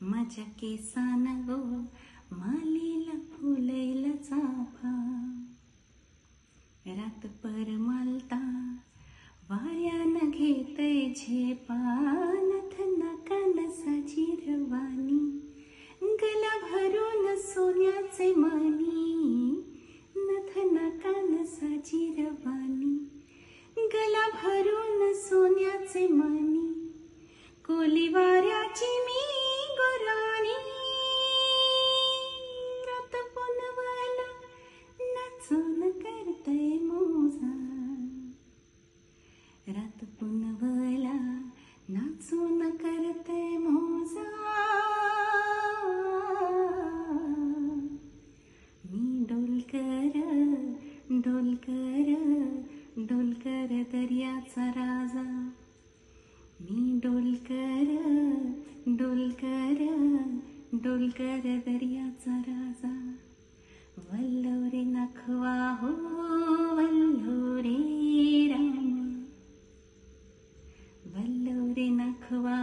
माझ्या केसान गो मालीला फुलेला परमालता. पर मालता वाऱ्यानं घेतय झेपा नथ नाकान साजी रवानी गला भरून सोन्याचे मानी नथ नाकान साजी रवानी गला भरून सोन्याचे मानी कोली वाऱ्याची डोलकर डोलकर दर्याचा राजा. मी डोलकर डोलकर डोलकर दर्याचा राजा. वल्लव रे नखवा हो वल्लव रे राम. वल्लव रे नखवा